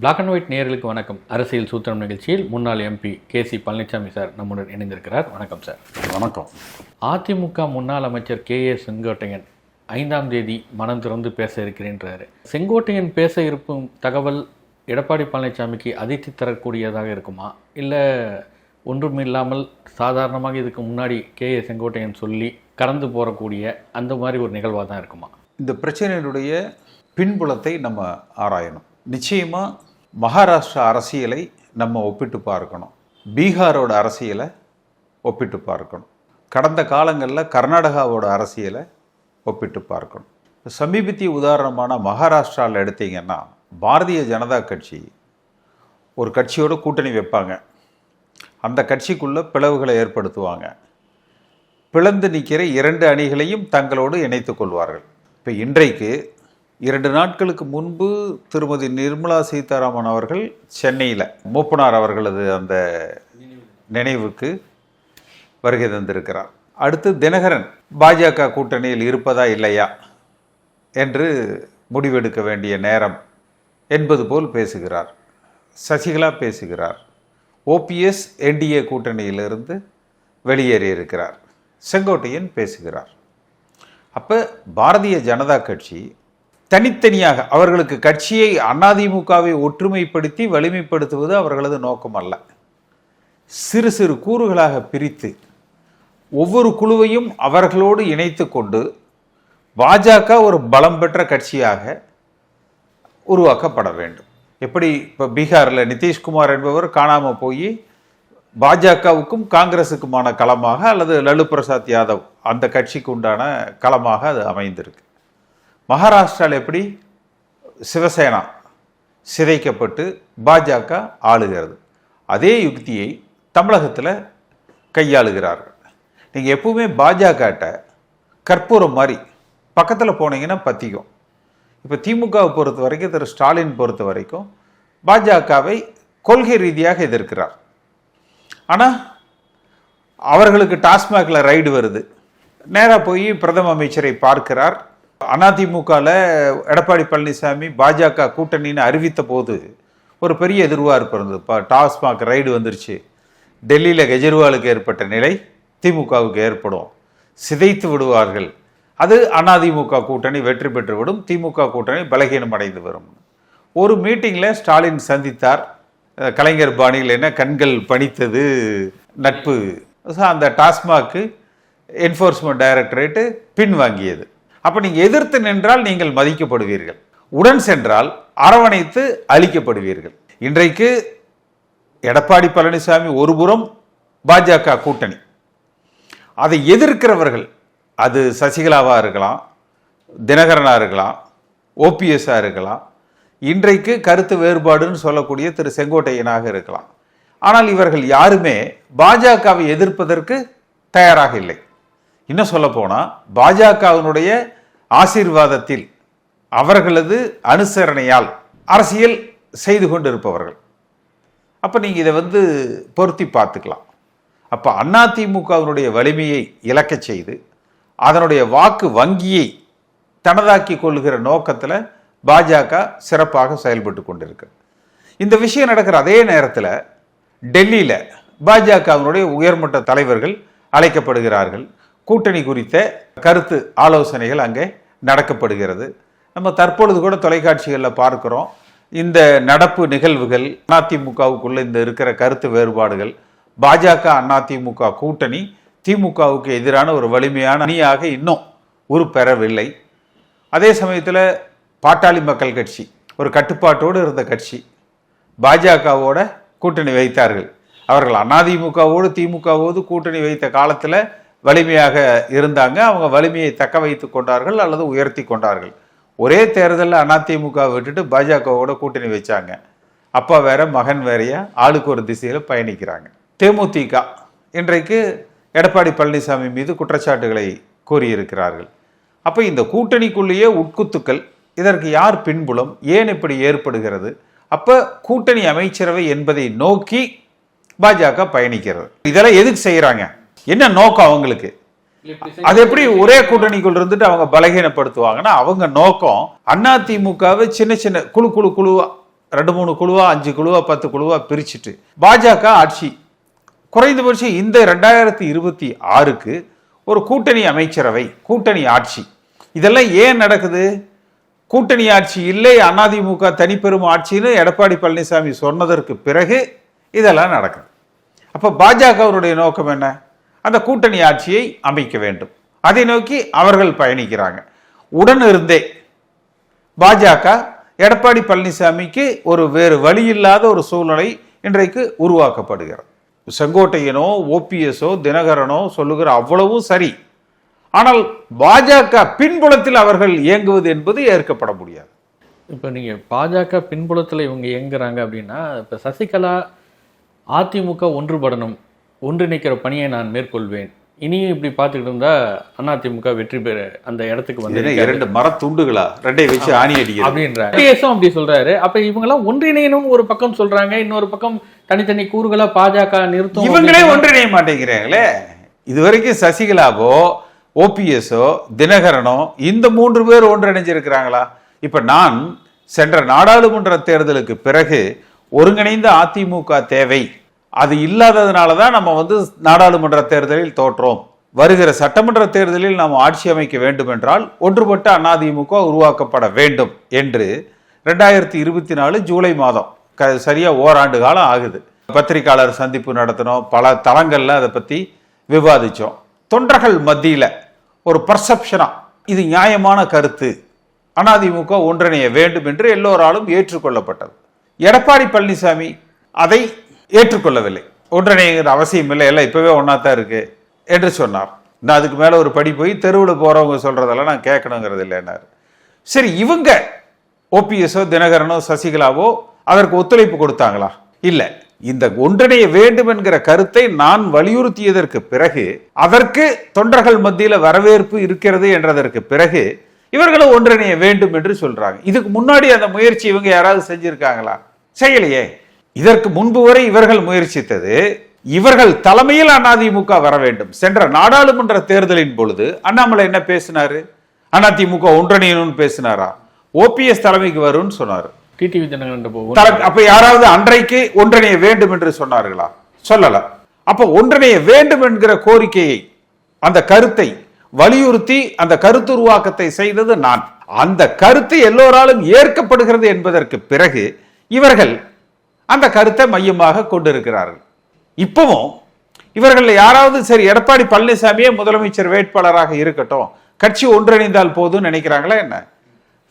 Black and white நேயர்களுக்கு வணக்கம். அரசியல் சூத்திரம் நிகழ்ச்சியில் முன்னாள் MP K C Palanisamy sir நம்முடன் இணைந்திருக்கிறார். வணக்கம் சார். வணக்கம். அதிமுக முன்னாள் அமைச்சர் கே ஏ செங்கோட்டையன் ஐந்தாம் தேதி மனம் திறந்து பேச இருக்கிறேன்றாரு. செங்கோட்டையன் பேச இருக்கும் தகவல் எடப்பாடி பழனிசாமிக்கு அதிர்ச்சி தரக்கூடியதாக இருக்குமா? இல்லை ஒன்றுமில்லாமல் சாதாரணமாக இதுக்கு முன்னாடி கே ஏ செங்கோட்டையன் சொல்லி கடந்து போகக்கூடிய அந்த மாதிரி ஒரு நிகழ்வாக தான் இருக்குமா? இந்த பிரச்சனையினுடைய பின்புலத்தை நம்ம ஆராயணும். நிச்சயமாக மகாராஷ்டிரா அரசியலை நம்ம ஒப்பிட்டு பார்க்கணும். பீகாரோட அரசியலை ஒப்பிட்டு பார்க்கணும். கடந்த காலங்களில் கர்நாடகாவோட அரசியலை ஒப்பிட்டு பார்க்கணும். சமீபத்திய உதாரணமான மகாராஷ்டிராவில் எடுத்தீங்கன்னா பாரதிய ஜனதா கட்சி ஒரு கட்சியோட கூட்டணி வைப்பாங்க. அந்த கட்சிக்குள்ளே பிளவுகளை ஏற்படுத்துவாங்க. பிளந்து நிற்கிற இரண்டு அணிகளையும் தங்களோடு இணைத்து கொள்வார்கள். இப்போ இன்றைக்கு இரண்டு நாட்களுக்கு முன்பு திருமதி நிர்மலா சீதாராமன் அவர்கள் சென்னையில் மூப்பனார் அவர்களது அந்த நினைவுக்கு வருகை தந்திருக்கிறார். அடுத்து தினகரன் பாஜக கூட்டணியில் இருப்பதா இல்லையா என்று முடிவெடுக்க வேண்டிய நேரம் என்பது போல் பேசுகிறார். சசிகலா பேசுகிறார். ஓபிஎஸ் என்டிஏ கூட்டணியிலிருந்து வெளியேறி இருக்கிறார். செங்கோட்டையன் பேசுகிறார். அப்போ பாரதிய ஜனதா கட்சி தனித்தனியாக அவர்களுக்கு கட்சியை அதிமுகவை ஒற்றுமைப்படுத்தி வலிமைப்படுத்துவது அவர்களது நோக்கம் அல்ல. சிறு சிறு கூறுகளாக பிரித்து ஒவ்வொரு குழுவையும் அவர்களோடு இணைத்து கொண்டு பாஜக ஒரு பலம் பெற்ற கட்சியாக உருவாக்கப்பட வேண்டும். எப்படி இப்போ பீகாரில் நிதிஷ்குமார் என்பவர் காணாமல் போய் பாஜகவுக்கும் காங்கிரஸுக்குமான களமாக அல்லது லலு பிரசாத் யாதவ் அந்த கட்சிக்கு உண்டான களமாக அது அமைந்திருக்கு. மகாராஷ்டிராவில் எப்படி? சிவசேனா சிதைக்கப்பட்டு பாஜக ஆளுகிறது. அதே யுக்தியை தமிழகத்தில் கையாளுகிறார்கள். நீங்கள் எப்பவுமே பாஜகட்ட கற்பூரம் மாதிரி பக்கத்தில் போனீங்கன்னா பற்றிக்கும் இப்போ திமுகவை பொறுத்த வரைக்கும் திரு. ஸ்டாலின் பொறுத்த வரைக்கும் பாஜகவை கொள்கை ரீதியாக எதிர்க்கிறார். ஆனால் அவர்களுக்கு டாஸ்மாகில் ரைடு வருது. நேராக போய் பிரதம அமைச்சரை பார்க்கிறார். அதிமுகவில் எடப்பாடி பழனிசாமி பாஜக கூட்டணின்னு அறிவித்த போது ஒரு பெரிய எதிர்பார்ப்பு இருந்தது இப்போ டாஸ்மாக் ரைடு வந்துருச்சு டெல்லியில் கெஜ்ரிவாலுக்கு ஏற்பட்ட நிலை திமுகவுக்கு ஏற்படும் சிதைத்து விடுவார்கள் அது அதிமுக கூட்டணி வெற்றி பெற்றுவிடும் திமுக கூட்டணி பலகீனம் அடைந்து வரும் ஒரு மீட்டிங்கில் ஸ்டாலின் சந்தித்தார் கலைஞர் பாணியில் என்ன கண்கள் பணித்தது நட்பு அந்த டாஸ்மாக்கு என்ஃபோர்ஸ்மெண்ட் டைரக்டரேட்டு பின் வாங்கியது அப்போ நீங்கள் எதிர்த்து நின்றால் நீங்கள் மதிக்கப்படுவீர்கள். உடன் சென்றால் அரவணைத்து அழிக்கப்படுவீர்கள். இன்றைக்கு எடப்பாடி பழனிசாமி ஒருபுறம் பாஜக கூட்டணி. அதை எதிர்க்கிறவர்கள் அது சசிகலாவாக இருக்கலாம் தினகரனாக இருக்கலாம் ஓபிஎஸ்ஸாக இருக்கலாம் இன்றைக்கு கருத்து வேறுபாடுன்னு சொல்லக்கூடிய திரு செங்கோட்டையனாக இருக்கலாம். ஆனால் இவர்கள் யாருமே பாஜகவை எதிர்ப்பதற்கு தயாராக இல்லை. இன்னும் சொல்ல போனால் பாஜகவினுடைய ஆசீர்வாதத்தில் அவர்களது அனுசரணையால் அரசியல் செய்து கொண்டிருப்பவர்கள். அப்போ நீங்கள் இதை வந்து பொருத்தி பார்த்துக்கலாம். அப்போ அதிமுகவினுடைய வலிமையை இழக்கச் செய்து அதனுடைய வாக்கு வங்கியை தனதாக்கி கொள்கிற நோக்கத்தில் பாஜக சிறப்பாக செயல்பட்டு கொண்டிருக்கு. இந்த விஷயம் நடக்கிற அதே நேரத்தில் டெல்லியில் பாஜகவினுடைய உயர்மட்ட தலைவர்கள் அழைக்கப்படுகிறார்கள். கூட்டணி குறித்த கருத்து ஆலோசனைகள் அங்கே நடக்கப்படுகிறது. நம்ம தற்பொழுது கூட தொலைக்காட்சிகளில் பார்க்குறோம். இந்த நடப்பு நிகழ்வுகள் அதிமுகவுக்குள்ள இந்த இருக்கிற கருத்து வேறுபாடுகள் பாஜக அதிமுக கூட்டணி திமுகவுக்கு எதிரான ஒரு வலிமையான அணியாக இன்னும் உருப்பெறவில்லை. அதே சமயத்தில் பாட்டாளி மக்கள் கட்சி ஒரு கட்டுப்பாட்டோடு இருந்த கட்சி பாஜகவோட கூட்டணி வைத்தார்கள். அவர்கள் அதிமுகவோடு திமுகவோடு கூட்டணி வைத்த காலத்தில் வலிமையாக இருந்தாங்க. அவங்க வலிமையை தக்க வைத்து கொண்டார்கள் அல்லது உயர்த்தி கொண்டார்கள். ஒரே தேர்தலில் அதிமுக விட்டுட்டு பாஜகவோட கூட்டணி வச்சாங்க. அப்பா வேற மகன் வேறையா? ஆளுக்கு ஒரு திசையில் பயணிக்கிறாங்க. தேமுதிக இன்றைக்கு எடப்பாடி பழனிசாமி மீது குற்றச்சாட்டுகளை கூறியிருக்கிறார்கள். அப்போ இந்த கூட்டணிக்குள்ளேயே உட்குத்துக்கள் இதற்கு யார் பின்புலம் ஏன் இப்படி ஏற்படுகிறது? அப்போ கூட்டணி அமைச்சரவை என்பதை நோக்கி பாஜக பயணிக்கிறது. இதெல்லாம் எதுக்கு செய்கிறாங்க என்ன நோக்கம் அவங்களுக்கு? அது எப்படி ஒரே கூட்டணிக்குள் இருந்துட்டு அவங்க பலகீனப்படுத்துவாங்கன்னா அவங்க நோக்கம் அதிமுகவை சின்ன சின்ன குழு குழு குழுவா ரெண்டு மூணு குழுவா அஞ்சு குழுவா பத்து குழுவா பிரிச்சுட்டு பாஜக ஆட்சி குறைந்தபட்சம் இந்த ரெண்டாயிரத்தி இருபத்தி ஆறுக்கு ஒரு கூட்டணி அமைச்சரவை கூட்டணி ஆட்சி. இதெல்லாம் ஏன் நடக்குது? கூட்டணி ஆட்சி இல்லை அதிமுக தனிப்பெரும் ஆட்சின்னு எடப்பாடி பழனிசாமி சொன்னதற்கு பிறகு இதெல்லாம் நடக்குது. அப்போ பாஜகவருடைய நோக்கம் என்ன? அந்த கூட்டணி ஆட்சியை அமைக்க வேண்டும். அதை நோக்கி அவர்கள் பயணிக்கிறாங்க. உடன் இருந்தே பாஜக எடப்பாடி பழனிசாமிக்கு ஒரு வேறு வழி இல்லாத ஒரு சூழ்நிலை இன்றைக்கு உருவாக்கப்படுகிறது. செங்கோட்டையனோ ஓபிஎஸோ தினகரனோ சொல்லுகிற அவ்வளவும் சரி. ஆனால் பாஜக பின்புலத்தில் அவர்கள் இயங்குவது என்பது ஏற்கப்பட முடியாது. இப்போ நீங்கள் பாஜக பின்புலத்தில் இவங்க இயங்குறாங்க அப்படின்னா இப்போ சசிகலா அதிமுக ஒன்றுபடணும். ஒன்றிணைக்கிற பணியை நான் மேற்கொள்வேன். இனியும் இப்படி பார்த்துக்கிட்டு இருந்தா அதிமுக வெற்றி பெற அந்த இடத்துக்கு இது வந்து இரண்டு மரத்துண்டுகளா ரெண்டை வச்சு ஆணி அடிக்கிறது. அப்படின்றாங்க ஓபிஎஸும் அப்படி சொல்றாரு. அப்ப இவங்க எல்லாம் ஒன்றிணையணும்னு ஒரு பக்கம் சொல்றாங்க. இன்னொரு பக்கம் தனித்தனி கூறுகளா பாஜக நிறுத்தும் இவங்களே ஒன்றிணைய மாட்டேங்கிறாங்களே. இதுவரைக்கும் சசிகலாவோ ஓபிஎஸோ தினகரனோ இந்த மூன்று பேர் ஒன்றிணைஞ்சிருக்கிறாங்களா? இப்ப நான் சென்ற நாடாளுமன்ற தேர்தலுக்கு பிறகு ஒருங்கிணைந்த அதிமுக தேவை. அது இல்லாததுனால தான் நம்ம வந்து நாடாளுமன்ற தேர்தலில் தோற்றோம். வருகிற சட்டமன்ற தேர்தலில் நாம் ஆட்சி அமைக்க வேண்டும் என்றால் ஒன்றுபட்ட அதிமுக உருவாக்கப்பட வேண்டும் என்று ரெண்டாயிரத்தி இருபத்தி நாலு ஜூலை மாதம் க சரியாக ஓராண்டு காலம் ஆகுது. பத்திரிகையாளர் சந்திப்பு நடத்தினோம் பல தளங்களில் அதை பற்றி விவாதித்தோம் தொண்டர்கள் மத்தியில் ஒரு பர்செப்ஷனாக இது நியாயமான கருத்து. அதிமுக ஒன்றிணைய வேண்டும் என்று எல்லோராலும் ஏற்றுக்கொள்ளப்பட்டது. எடப்பாடி பழனிசாமி அதை ஏற்றுக்கொள்ளவில்லை. ஒன்றிணைங்கிற அவசியம் இல்லை. எல்லாம் இப்போவே ஒன்றா தான் இருக்கு என்று சொன்னார். நான் அதுக்கு மேலே ஒரு படி போய் தெருவில் போகிறவங்க சொல்கிறதெல்லாம் நான் கேட்கணுங்கிறது இல்லைன்னாரு. சரி இவங்க ஓபிஎஸோ தினகரனோ சசிகலாவோ அதற்கு ஒத்துழைப்பு கொடுத்தாங்களா? இல்லை. இந்த ஒன்றிணைய வேண்டும் என்கிற கருத்தை நான் வலியுறுத்தியதற்கு பிறகு அதற்கு தொண்டர்கள் மத்தியில் வரவேற்பு இருக்கிறது என்றதற்கு பிறகு இவர்களும் ஒன்றிணைய வேண்டும் என்று சொல்றாங்க. இதுக்கு முன்னாடி அந்த முயற்சி இவங்க யாராவது செஞ்சிருக்காங்களா? செய்யலையே. இதற்கு முன்பு வரை இவர்கள் முயற்சித்தது இவர்கள் தலைமையில் அதிமுக வர வேண்டும். சென்ற நாடாளுமன்ற தேர்தலின் பொழுது அண்ணாமலை என்ன பேசினாரு? அதிமுக ஒன்றிணையணும்னு பேசினாரா? ஓபிஎஸ் தலைமைக்கு வரும்னு சொன்னாரு. டிடிவி தினகரன் அப்ப யாராவது அன்றைக்கு ஒன்றிணைய வேண்டும் என்று சொன்னார்களா? சொல்லல. அப்ப ஒன்றிணைய வேண்டும் என்கிற கோரிக்கையை அந்த கருத்தை வலியுறுத்தி அந்த கருத்துருவாக்கத்தை செய்தது நான். அந்த கருத்து எல்லோராலும் ஏற்கப்படுகிறது என்பதற்கு பிறகு இவர்கள் அந்த கருத்தை மையமாக கொண்டிருக்கிறார்கள். இப்பவும் இவர்கள் யாராவது சரி எடப்பாடி பழனிசாமியே முதலமைச்சர் வேட்பாளராக இருக்கட்டும் கட்சி ஒன்றிணைந்தால் போதும்னு நினைக்கிறாங்களா என்ன?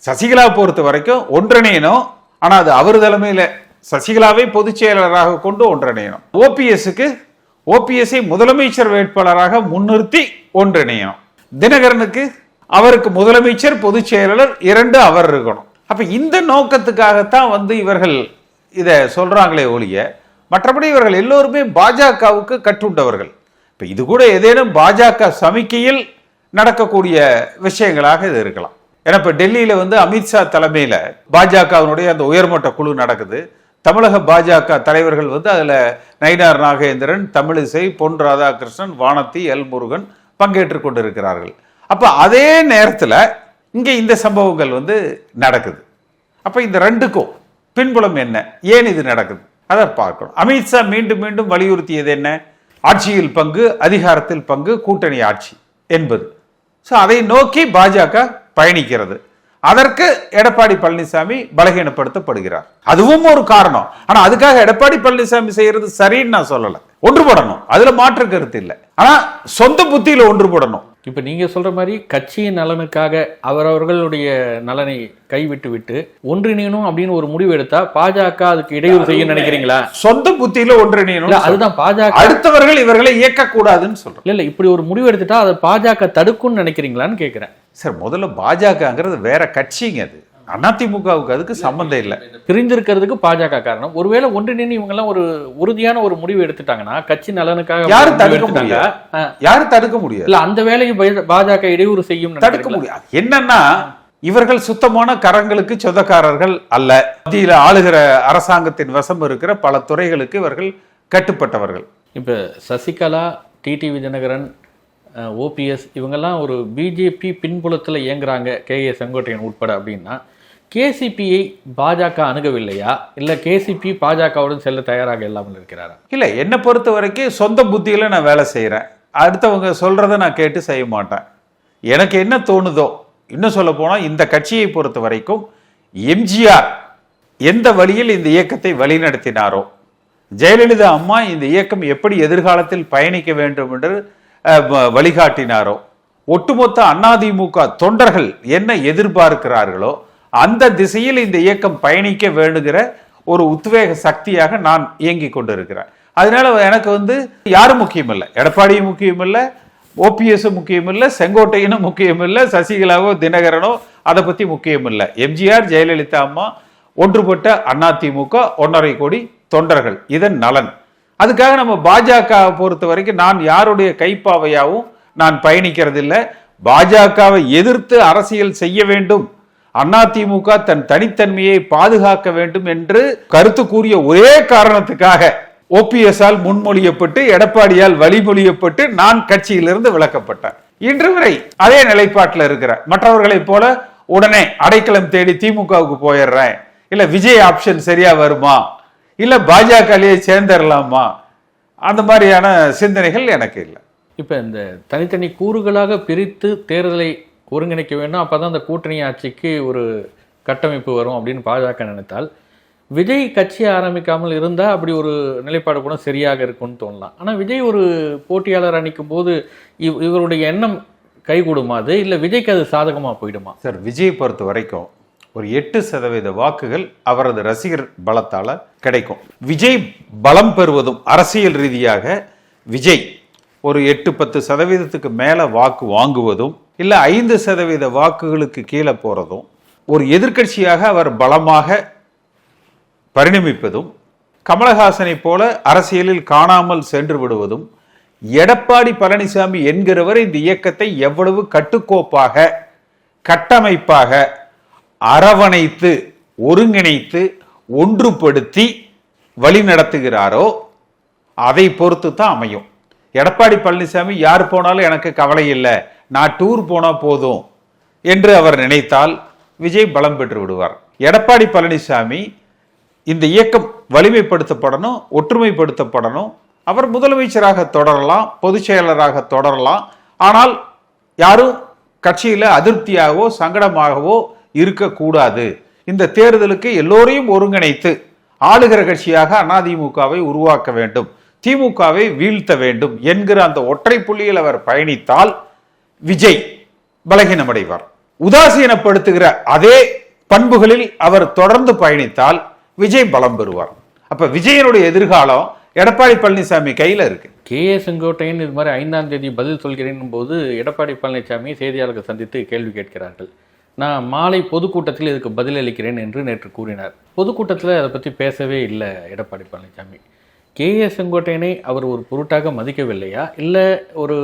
சசிகலா பொறுத்த வரைக்கும் ஒன்றிணையணும் ஆனால் அது அவர் தலைமையில் சசிகலாவை பொதுச்செயலாளராக கொண்டு ஒன்றிணையணும். ஓபிஎஸ்க்கு ஓபிஎஸ்ஐ முதலமைச்சர் வேட்பாளராக முன்னிறுத்தி ஒன்றிணையணும். தினகரனுக்கு அவருக்கு முதலமைச்சர் பொதுச் செயலாளர் இரண்டு அவர் இருக்கணும். அப்ப இந்த நோக்கத்துக்காகத்தான் வந்து இவர்கள் இதை சொல்கிறாங்களே ஒழிய மற்றபடி இவர்கள் எல்லோருமே பாஜகவுக்கு கட்டுண்டவர்கள் இப்போ இது கூட ஏதேனும் பாஜக சமிக்கையில் நடக்கக்கூடிய விஷயங்களாக இது இருக்கலாம். ஏன்னா இப்போ டெல்லியில் வந்து அமித்ஷா தலைமையில் பாஜகவினுடைய அந்த உயர்மட்ட குழு நடக்குது. தமிழக பாஜக தலைவர்கள் வந்து அதில் நயினார் நாகேந்திரன் தமிழிசை பொன் ராதாகிருஷ்ணன் வானதி எல் முருகன் பங்கேற்று கொண்டிருக்கிறார்கள். அப்போ அதே நேரத்தில் இங்கே இந்த சம்பவங்கள் வந்து நடக்குது. அப்போ இந்த ரெண்டுக்கும் பின்புலம் என்ன? ஏன் இது நடக்குது? அதை பார்க்கணும். அமித்ஷா மீண்டும் மீண்டும் வலியுறுத்தியது என்ன? ஆட்சியில் பங்கு அதிகாரத்தில் பங்கு கூட்டணி ஆட்சி என்பது. ஸோ அதை நோக்கி பாஜக பயணிக்கிறது. அதற்கு எடப்பாடி பழனிசாமி பலகீனப்படுத்தப்படுகிறார். அதுவும் ஒரு காரணம். ஆனா அதுக்காக எடப்பாடி பழனிசாமி செய்யறது சரின்னு நான் சொல்லலை. ஒன்றுபடணும். அதுல மாற்று கருத்து இல்லை. ஆனா சொந்த புத்தியில ஒன்றுபடணும். இப்ப நீங்க சொல்ற மாதிரி கட்சியின் நலனுக்காக அவரவர்களுடைய நலனை கைவிட்டு விட்டு ஒன்றிணையணும் அப்படின்னு ஒரு முடிவு எடுத்தா பாஜக அதுக்கு இடையூறு செய்ய நினைக்கிறீங்களா? சொந்த புத்தியில ஒன்றிணையணும் அதுதான் பாஜக அடுத்தவர்கள் இவர்களை இயக்கக்கூடாதுன்னு சொல்றேன் இல்ல இப்படி ஒரு முடிவு எடுத்துட்டா அதை பாஜக தடுக்கும்னு நினைக்கிறீங்களான்னு கேக்குறேன். சார் முதல்ல பாஜகங்கிறது வேற கட்சிங்க அது. அதிமுகவுக்கு அதுக்கு சம்பந்தம் இல்லை பிரிஞ்சிருக்கிறதுக்கு பாஜக காரணம். ஒருவேளை ஒன்றிணைந்து இவங்க எல்லாம் ஒரு உறுதியான ஒரு முடிவு எடுத்துட்டாங்கன்னா கட்சி நலனுக்காக யாரும் தடுக்க. ஆ. யாரும் தடுக்க முடியாது. இல்ல அந்த வேலையை பா- பாஜக இடையூறு செய்யும் தடுக்க முடியாது. என்னன்னா இவர்கள் சுத்தமான கரங்களுக்கு சொந்தக்காரர்கள் அல்ல. மத்தியில ஆளுகிற அரசாங்கத்தின் வசம் இருக்கிற பல துறைகளுக்கு இவர்கள் கட்டுப்பட்டவர்கள். இப்போ சசிகலா டிடிவி தினகரன் ஓபிஎஸ் இவங்கெல்லாம் ஒரு பிஜேபி பின்புலத்தில் இயங்குறாங்க. கே ஏ செங்கோட்டையன் உட்பட அப்படின்னா கேசிபியை பாஜக அணுகவில்லையா? இல்லை கேசிபி பாஜகவுடன் செல்ல தயாராக இல்லாமல் இருக்கிறாரா? இல்லை என்னை பொறுத்த வரைக்கும் சொந்த புத்தியில் நான் வேலை செய்கிறேன் அடுத்தவங்க சொல்கிறத நான் கேட்டு செய்ய மாட்டேன். எனக்கு என்ன தோணுதோ இன்னும் சொல்ல போனால் இந்த கட்சியை பொறுத்த வரைக்கும் எம்ஜிஆர் எந்த வழியில் இந்த இயக்கத்தை வழிநடத்தினாரோ ஜெயலலிதா அம்மா இந்த இயக்கம் எப்படி எதிர்காலத்தில் பயணிக்க வேண்டும் என்று வ- வழிகாட்டினாரோ ஒட்டுமொத்த அதிமுக தொண்டர்கள் என்ன எதிர்பார்க்கிறார்களோ அந்த திசையில் இந்த இயக்கம் பயணிக்க வேண்டுகிற ஒரு உத்வேக சக்தியாக நான் இயங்கி கொண்டிருக்கிறேன். அதனால எனக்கு வந்து யாரும் முக்கியமில்லை. எடப்பாடியும் முக்கியமில்லை. ஓபிஎஸும் முக்கியமில்லை. செங்கோட்டையனும் முக்கியமில்லை. சசிகலாவோ தினகரனோ அதை பற்றி முக்கியமில்லை. எம்ஜிஆர் ஜெயலலிதா அம்மா ஒன்றுபட்ட அதிமுக ஒன்றரை கோடி தொண்டர்கள். இதன் நலன். அதுக்காக நம்ம பாஜக பொறுத்த வரைக்கும் நான் யாருடைய கைப்பாவையாகவும் நான் பயணிக்கிறதில்லை. பாஜகவை எதிர்த்து அரசியல் செய்ய வேண்டும். அதிமுக தன் தனித்தன்மையை பாதுகாக்க வேண்டும் என்று கருத்து கூறிய ஒரே காரணத்துக்காக ஓபிஎஸ்ஆல் முன்மொழியப்பட்டு எடப்பாடியால் வழிமொழியப்பட்டு நான் கட்சியிலிருந்து விலக்கப்பட்டேன். இன்று வரை அதே நிலைப்பாட்டில் இருக்கிற மற்றவர்களைப் போல உடனே அடைக்கலம் தேடி திமுகவுக்கு போயிடுறேன். இல்ல விஜய் ஆப்ஷன் சரியா வருமா? இல்ல பாஜகலயே சேர்ந்துடலாமா? அந்த மாதிரியான சிந்தனைகள் எனக்கு இல்லை. இப்ப இந்த தனித்தனி கூறுகளாக பிரித்து தேர்தலை ஒருங்கிணைக்க வேண்டும் அப்பதான் அந்த கூட்டணி ஆட்சிக்கு ஒரு கட்டமைப்பு வரும் அப்படின்னு பாஜக நினைத்தால். விஜய் கட்சி ஆரம்பிக்காமல் இருந்தால் அப்படி ஒரு நிலைப்பாடு கூட சரியாக இருக்கும்னு தோணலாம். ஆனால் விஜய் ஒரு போட்டியாளர் அணிக்கும் போது இவ் இவருடைய எண்ணம் கைகூடுமா அது? இல்லை விஜய்க்கு அது சாதகமாக போயிடுமா? சார் விஜய் பொறுத்த வரைக்கும் ஒரு எட்டு சதவீத வாக்குகள் அவரது ரசிகர் பலத்தால் கிடைக்கும். விஜய் பலம் பெறுவதும் அரசியல் ரீதியாக விஜய் ஒரு எட்டு பத்து சதவீதத்துக்கு மேலே வாக்கு வாங்குவதும் இல்லை ஐந்து சதவீத வாக்குகளுக்கு கீழே போகிறதும் ஒரு எதிர்க்கட்சியாக அவர் பலமாக பரிணமிப்பதும் கமலஹாசனை போல அரசியலில் காணாமல் சென்று விடுவதும் எடப்பாடி பழனிசாமி என்கிறவர் இந்த இயக்கத்தை எவ்வளவு கட்டுக்கோப்பாக கட்டமைப்பாக அரவணைத்து ஒருங்கிணைத்து ஒன்றுபடுத்தி வழி நடத்துகிறாரோ அதை பொறுத்து தான் அமையும். எடப்பாடி பழனிசாமி யார் போனாலும் எனக்கு கவலை இல்லை. நான் டூர் போனா போதும் என்று அவர் நினைத்தால் விஜய் பலம் பெற்று விடுவார். எடப்பாடி பழனிசாமி இந்த இயக்கம் வலிமைப்படுத்தப்படணும் ஒற்றுமைப்படுத்தப்படணும். அவர் முதலமைச்சராக தொடரலாம் பொதுச் செயலராக தொடரலாம். ஆனால் யாரும் கட்சியில் அதிருப்தியாகவோ சங்கடமாகவோ இருக்கக்கூடாது. இந்த தேர்தலுக்கு எல்லோரையும் ஒருங்கிணைத்து ஆளுகிற கட்சியாக அதிமுகவை உருவாக்க வேண்டும் திமுகவை வீழ்த்த வேண்டும் என்கிற அந்த ஒற்றை புள்ளியில் அவர் பயணித்தால் விஜய் பலகீனமடைவார். உதாசீனப்படுத்துகிற அதே பண்புகளில் அவர் தொடர்ந்து பயணித்தால் விஜய் பலம் பெறுவார். அப்ப விஜயனுடைய எதிர்காலம் எடப்பாடி பழனிசாமி கையில இருக்கு. கே. ஏ. செங்கோட்டையன் இது மாதிரி ஐந்தாம் தேதி பதில் சொல்கிறேன் போது எடப்பாடி பழனிசாமி செய்தியாளர்கள் சந்தித்து கேள்வி கேட்கிறார்கள். நான் மாலை பொதுக்கூட்டத்தில் இதுக்கு பதிலளிக்கிறேன் என்று நேற்று கூறினார். பொதுக்கூட்டத்தில் அதை பற்றி பேசவே இல்லை எடப்பாடி பழனிசாமி. கே ஏ செங்கோட்டையனை அவர் ஒரு பொருட்டாக மதிக்கவில்லையா? இல்லை ஒரு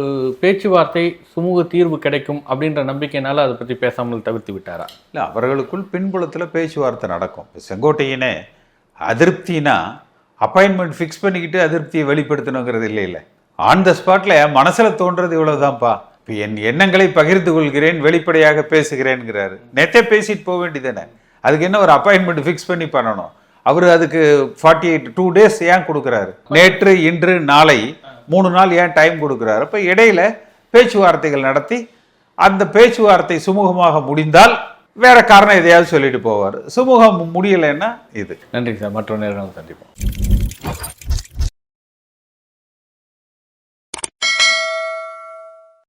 பேச்சுவார்த்தை சுமூக தீர்வு கிடைக்கும் அப்படின்ற நம்பிக்கையினால அதை பற்றி பேசாமல் தவிர்த்து விட்டாரா? இல்லை அவர்களுக்குள் பின்புலத்தில் பேச்சுவார்த்தை நடக்கும். இப்போ செங்கோட்டையனே அதிருப்தினா அப்பாயின்மெண்ட் ஃபிக்ஸ் பண்ணிக்கிட்டு அதிருப்தியை வெளிப்படுத்தணுங்கிறது இல்லை இல்லை. ஆன் த ஸ்பாட்டில் மனசில் தோன்றது இவ்வளோதான்ப்பா இப்போ என் எண்ணங்களை பகிர்ந்து கொள்கிறேன் வெளிப்படையாக பேசுகிறேன்ங்கிறாரு. நேற்றே பேசிட்டு போக வேண்டியதானே அதுக்கு என்ன ஒரு அப்பாயின்மெண்ட் ஃபிக்ஸ் பண்ணி பண்ணணும்? அவர் அதுக்கு ஃபார்ட்டி எயிட் டூ டேஸ் ஏன் கொடுக்குறாரு? நேற்று இன்று நாளை மூணு நாள் ஏன் டைம் கொடுக்குறாரு? அப்போ இடையில பேச்சுவார்த்தைகள் நடத்தி அந்த பேச்சுவார்த்தை சுமூகமாக முடிந்தால் வேற காரணம் எதையாவது சொல்லிட்டு போவார். சுமூகம் முடியலைன்னா இது. நன்றி சார். மற்றொரு நேரம் சந்திப்போம்